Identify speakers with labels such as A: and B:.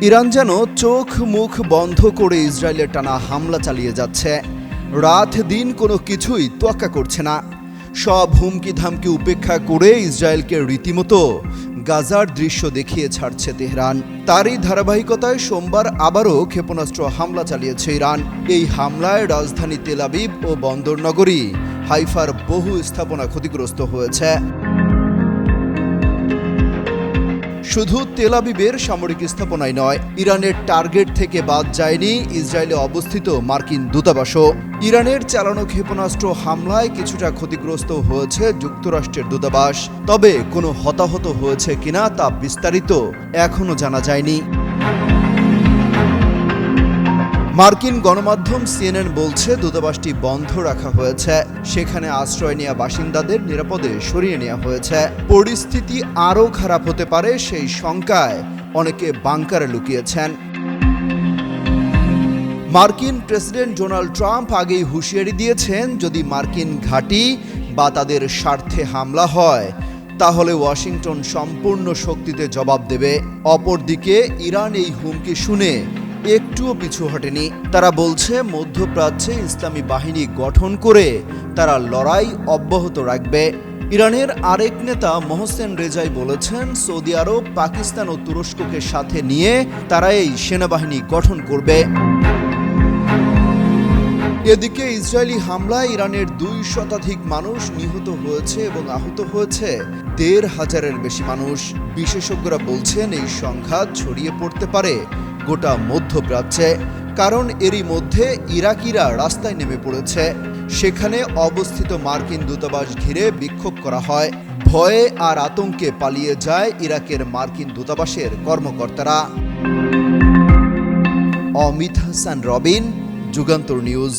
A: Iran যেন চোখ মুখ বন্ধ করে ইসরায়েলের টানা হামলা চালিয়ে যাচ্ছে। রাত দিন কোনো কিছুই তোয়াক্কা করছে না। সব হুমকি ধামকি উপেক্ষা করে ইসরায়েলকে রীতিমতো গাজার দৃশ্য দেখিয়ে ছাড়ছে তেহরান। তারই ধারাবাহিকতায় সোমবার আবারও ক্ষেপণাস্ত্র হামলা চালিয়েছে ইরান। এই হামলায় রাজধানী তেলাবিব ও বন্দরনগরী হাইফার বহু স্থাপনা ক্ষতিগ্রস্ত হয়েছে। শুধু তেলাবিবের সামরিক স্থাপনায় নয়, ইরানের টার্গেট থেকে বাদ যায়নি ইসরায়েলে অবস্থিত মার্কিন দূতাবাসও। ইরানের চালানো ক্ষেপণাস্ত্র হামলায় কিছুটা ক্ষতিগ্রস্ত হয়েছে যুক্তরাষ্ট্রের দূতাবাস, তবে কোনো হতাহত হয়েছে কিনা তা বিস্তারিত এখনও জানা যায়নি। মার্কিন গণমাধ্যম সিএনএন বলছে, দূতাবাসটি বন্ধ রাখা হয়েছে। সেখানে আশ্রয় নেওয়া বাসিন্দাদের নিরাপদে সরিয়ে নেওয়া হয়েছে। পরিস্থিতি আরও খারাপ হতে পারে সেই শঙ্কায় অনেকে বাংকারে লুকিয়েছেন। মার্কিন প্রেসিডেন্ট ডোনাল্ড ট্রাম্প আগেই হুঁশিয়ারি দিয়েছেন, যদি মার্কিন ঘাঁটি বা তাদের স্বার্থে হামলা হয়, তাহলে ওয়াশিংটন সম্পূর্ণ শক্তিতে জবাব দেবে। অপরদিকে, ইরান এই হুমকি শুনে একটুও পিছু হটেনি। তারা বলছে, মধ্যপ্রাচ্যে ইসলামী বাহিনী গঠন করে তারা লড়াই অব্যাহত রাখবে। ইরানের আরেক নেতা মোহসেন রেজাই বলেছেন, সৌদি আরব, পাকিস্তান ও তুরস্ককে সাথে নিয়ে তারা এই সেনাবাহিনী গঠন করবে। এদিকে ইসরায়েলি হামলায় ইরানের দুই শতাধিক মানুষ নিহত হয়েছে এবং আহত হয়েছে। দেড় হাজারের বেশি মানুষ। বিশেষজ্ঞরা বলছেন, এই সংঘাত ছড়িয়ে পড়তে পারে। গোটা মধ্যপ্রাচ্যে, কারণ এরই মধ্যে ইরাকিরা রাস্তায় নেমে পড়েছে। সেখানে অবস্থিত মার্কিন দূতাবাস ঘিরে বিক্ষোভ করা হয়। ভয়ে আর আতঙ্কে পালিয়ে যায় ইরাকের মার্কিন দূতাবাসের কর্মকর্তারা। অমিত হাসান, রবিন, যুগান্তর নিউজ।